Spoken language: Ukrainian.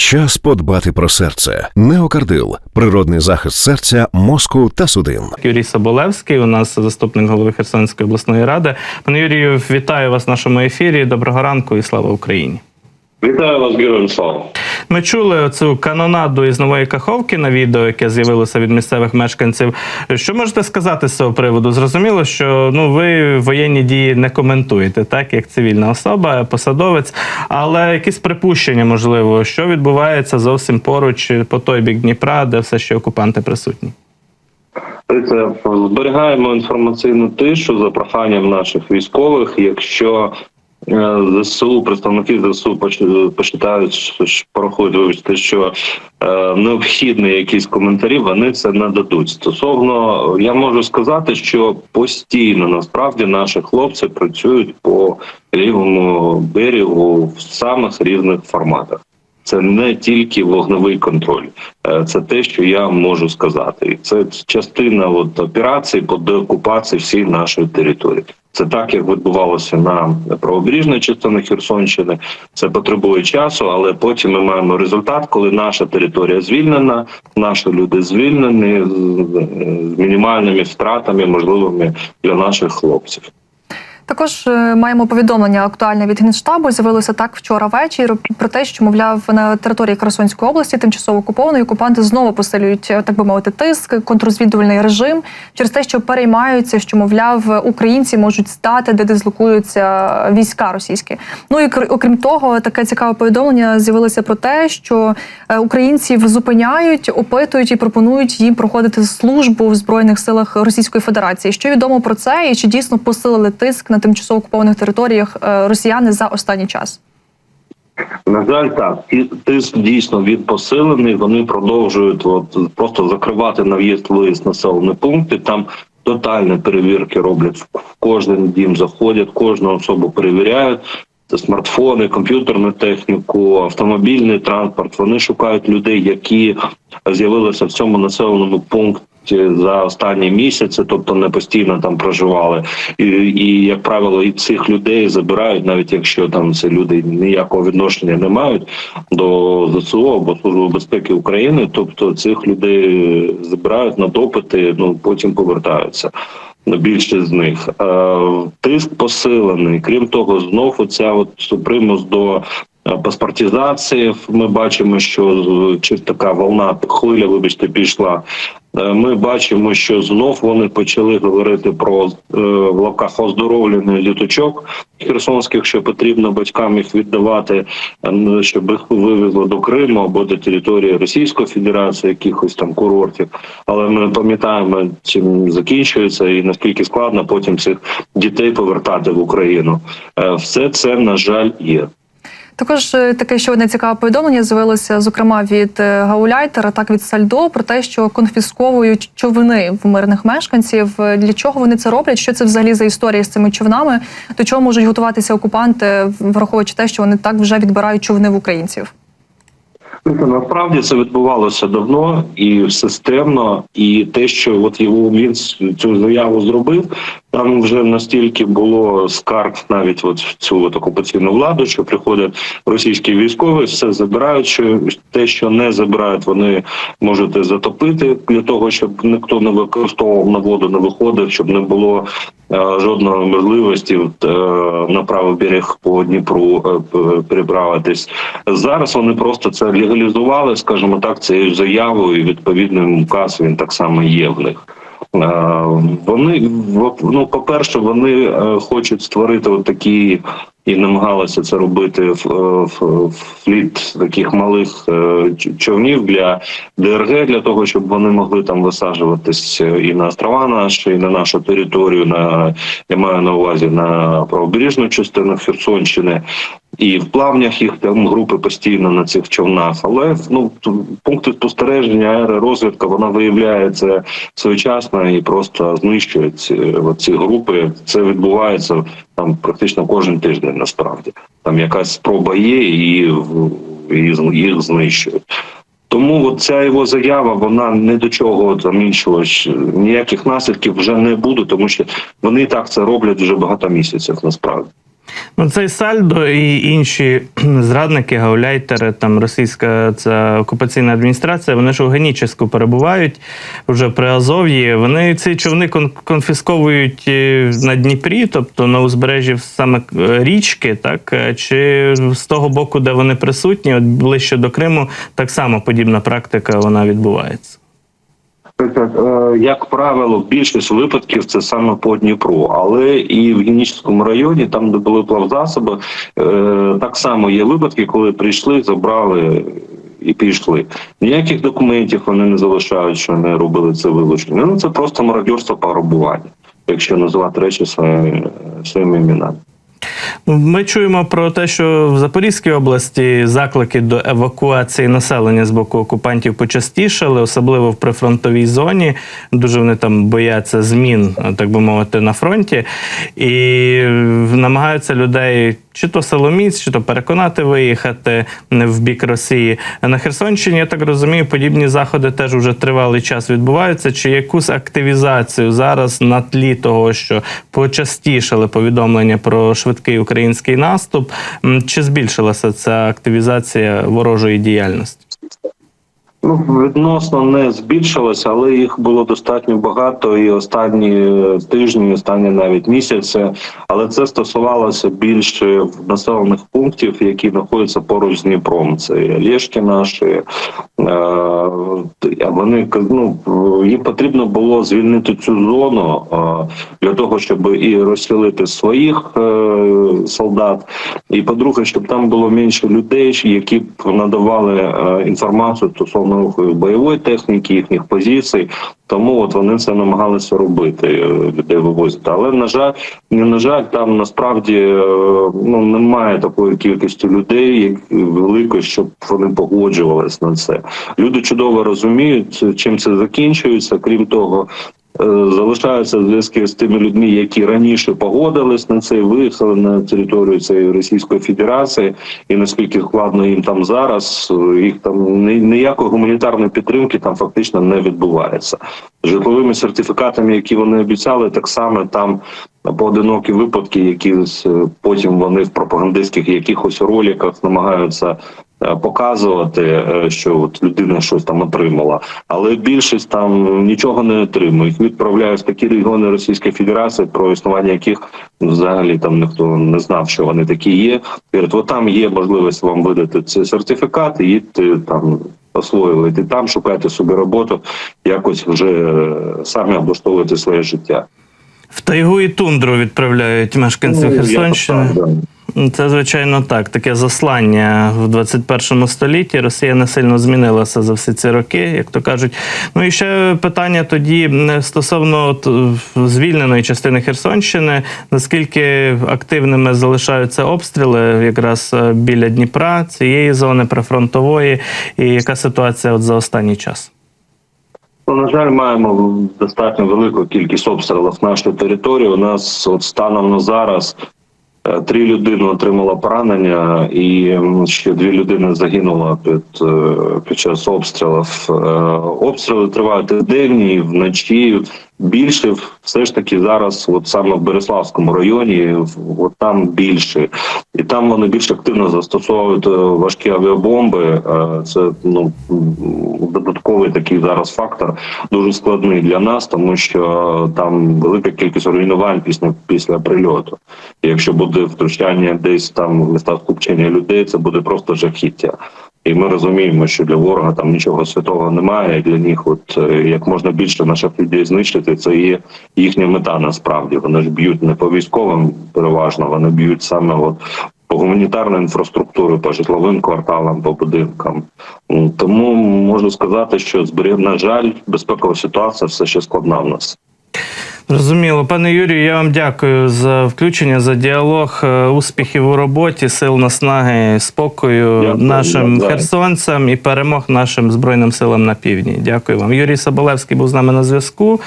Час подбати про серце. Неокардил природний захист серця, мозку та судин. Юрій Соболевський, у нас заступник голови Херсонської обласної ради. Пане Юрію, вітаю вас в нашому ефірі. Доброго ранку і слава Україні. Вітаю вас, героям слава. Ми чули цю канонаду із нової каховки на відео, яке з'явилося від місцевих мешканців. Що можете сказати з цього приводу? Зрозуміло, що ну ви воєнні дії не коментуєте, так як цивільна особа, посадовець, але якісь припущення, можливо, що відбувається зовсім поруч по той бік Дніпра, де все ще окупанти присутні. Це зберігаємо інформаційну тишу за проханням наших військових. Якщо ЗСУ, представники ЗСУ поч- почитають, що проходять, що е, необхідні якісь коментарі, вони це нададуть. Стосовно, я можу сказати, що постійно насправді наші хлопці працюють по лівому берегу в самих різних форматах. Це не тільки вогневий контроль, Е, це те, що я можу сказати. Це частина от операції по деокупації всієї нашої території. Це так, як відбувалося на правобережній частині Херсонщини. Це потребує часу, але потім ми маємо результат, коли наша територія звільнена, наші люди звільнені з, з мінімальними втратами, можливими для наших хлопців. Також е, маємо повідомлення актуальне від генштабу. З'явилося так вчора ввечері про те, що мовляв на території Херсонської області, тимчасово окупованої, окупанти знову посилюють е, так би мовити тиск, контррозвідувальний режим через те, що переймаються, що мовляв українці можуть стати, де дислокуються війська російські. Ну і кр- окрім того, таке цікаве повідомлення з'явилося про те, що е, українців зупиняють, опитують і пропонують їм проходити службу в збройних силах Російської Федерації. Що відомо про це, і чи дійсно посилили тиск на тимчасово окупованих територіях е, росіяни за останній час? На жаль, так І тиск дійсно він посилений. Вони продовжують от просто закривати на в'їзд виїзд населені пункти. Там тотальні перевірки роблять в кожен дім. Заходять, кожну особу перевіряють. Це смартфони, комп'ютерну техніку, автомобільний транспорт. Вони шукають людей, які з'явилися в цьому населеному пункті за останні місяці, тобто не постійно там проживали, і, і як правило, і цих людей забирають, навіть якщо там ці люди ніякого відношення не мають до ЗСУ або Служби безпеки України. Тобто цих людей забирають на допити, ну потім повертаються. Ну, більшість з них Е, тиск посилений. Крім того, знов оця от примус до е, паспортизації. Ми бачимо, що чи така волна хвиля, вибачте, пішла. Е, Ми бачимо, що знов вони почали говорити про е, в лапках оздоровлений літочок херсонських, що потрібно батькам їх віддавати, е, щоб їх вивезли до Криму або до території Російської Федерації, якихось там курортів. Але ми пам'ятаємо, чим закінчується і наскільки складно потім цих дітей повертати в Україну. Е, Все це на жаль є. Також е, таке ще одне цікаве повідомлення з'явилося, зокрема від е, Гауляйтера, так від Сальдо, про те, що конфісковують човни в мирних мешканців. Е, Для чого вони це роблять? Що це взагалі за історія з цими човнами? До чого можуть готуватися окупанти, враховуючи те, що вони так вже відбирають човни в українців? Ну, Насправді це відбувалося давно і системно, і те, що от його він цю заяву зробив, там вже настільки було скарг навіть от в цю от окупаційну владу, що приходять російські військові, все забирають. Що те, що не забирають, вони можуть затопити для того, щоб ніхто не використовував на воду, не виходив, щоб не було е, жодної можливості е, на правий берег по Дніпру е, п- Зараз вони просто це легалізували, скажімо так, цією заявою. і Відповідний указ він так само є в них. Е, Вони ну, по перше, вони е, хочуть створити от такі і намагалися це робити в, в фліт таких малих е, човнів для ДРГ, для того, щоб вони могли там висаджуватись е, і на острова наші, і на нашу територію. На я маю на увазі на правобережну частину Херсонщини. І в плавнях їх там групи постійно на цих човнах. Але ну пункти спостереження, аеророзвідка, вона виявляється своєчасно і просто знищує ці, ці групи. Це відбувається там практично кожен тиждень. Насправді там якась спроба є, і і їх знищують. Тому от ця його заява, вона не до чого там ніяких наслідків вже не буде, тому що вони так це роблять вже багато місяців. Насправді. Ну, цей Сальдо і інші зрадники, гауляйтери, там російська ця окупаційна адміністрація, вони ж у Генічеську перебувають вже при Азов'ї. Вони ці човни кон- конфісковують е, на Дніпрі, тобто на узбережжі саме е, річки, так е, чи з того боку, де вони присутні, от ближче до Криму, так само подібна практика вона відбувається. Е, Як правило, більшість випадків це саме по Дніпру, але і в Генічському районі, там де були плавзасоби, е, так само є випадки, коли прийшли, забрали і пішли. Ніяких документів вони не залишають, що не робили це вилучення. Ну це просто мародерство пограбування, якщо називати речі своїми, своїми іменами. Ми чуємо про те, що в Запорізькій області заклики до евакуації населення з боку окупантів почастішали, особливо в прифронтовій зоні. Дуже вони там бояться змін, так би мовити, на фронті, і намагаються людей чи то Соломіць, чи то переконати виїхати в бік Росії. На Херсонщині, я так розумію, подібні заходи теж вже тривалий час відбуваються. Чи якусь активізацію зараз на тлі того, що почастішали повідомлення про швидкий український наступ, чи збільшилася ця активізація ворожої діяльності? Ну, відносно не збільшилося, але їх було достатньо багато і останні тижні, останні навіть місяці. Але це стосувалося більше населених пунктів, які знаходяться поруч з Дніпром. Це Лєшки наші. Е, вони ну, їм потрібно було звільнити цю зону е, для того, щоб і розселити своїх е, солдат. І по-друге, щоб там було менше людей, які б надавали е, інформацію стосовно руху бойової техніки, їхніх позицій. Тому от вони це намагалися робити, е, людей вивозити. Але на жаль, не на жаль, там насправді е, ну немає такої кількості людей, як великої, щоб вони погоджувалися на це. Люди чудово розуміють, чим це закінчується. Крім того, залишаються зв'язки з тими людьми, які раніше погодились на це, виїхали на територію цієї Російської Федерації, і наскільки складно їм там зараз, е, їх там ні- ніякої гуманітарної підтримки там фактично не відбувається. Житловими сертифікатами, які вони обіцяли, так само там поодинокі випадки, які потім вони в пропагандистських якихось роликах намагаються е, показувати, е, що от людина щось там отримала, але більшість там нічого не отримує. Їх відправляють в такі регіони Російської Федерації, про існування яких взагалі там ніхто не знав, що вони такі є. Говорять, от там є можливість вам видати цей сертифікат, і їдьте там. Освоювати там, шукайте собі роботу, якось вже е, самі облаштовувати своє життя. В тайгу і тундру відправляють мешканців Ну, Херсонщини. Це звичайно так. Таке заслання в 21 столітті. Росія не сильно змінилася за всі ці роки, як то кажуть. Ну і ще питання тоді стосовно от, е, звільненої частини Херсонщини. Наскільки активними залишаються обстріли якраз е, біля Дніпра, цієї зони прифронтової, і яка ситуація от за останній час? Ну, на жаль, маємо достатньо велику кількість обстрілів нашої території. У нас от станом на зараз три людини отримала поранення, і ще дві людини загинула під, е, під час обстрілів. Е, Обстріли тривають день і вночі. Більше все ж таки зараз, от саме в Береславському районі, от там більше, і там вони більш активно застосовують е, важкі авіабомби. Е, Це ну додатковий такий зараз фактор, дуже складний для нас, тому що там велика кількість руйнувань після після прильоту. І якщо буде втручання десь там в скупчення людей, це буде просто жахіття. І ми розуміємо, що для ворога там нічого святого немає. Для них, от е, як можна більше наших людей знищити, це є їхня мета. Насправді вони ж б'ють не по військовим, переважно вони б'ють саме от по гуманітарній інфраструктурі, по житловим кварталам, по будинкам. Тому можу сказати, що на жаль, безпекова ситуація все ще складна в нас. Зрозуміло, пане Юрію, я вам дякую за включення, за діалог, е, успіхів у роботі, сил наснаги, спокою Дякую, нашим дякую. херсонцям і перемог нашим збройним силам на півдні. Дякую вам. Юрій Соболевський був з нами на зв'язку.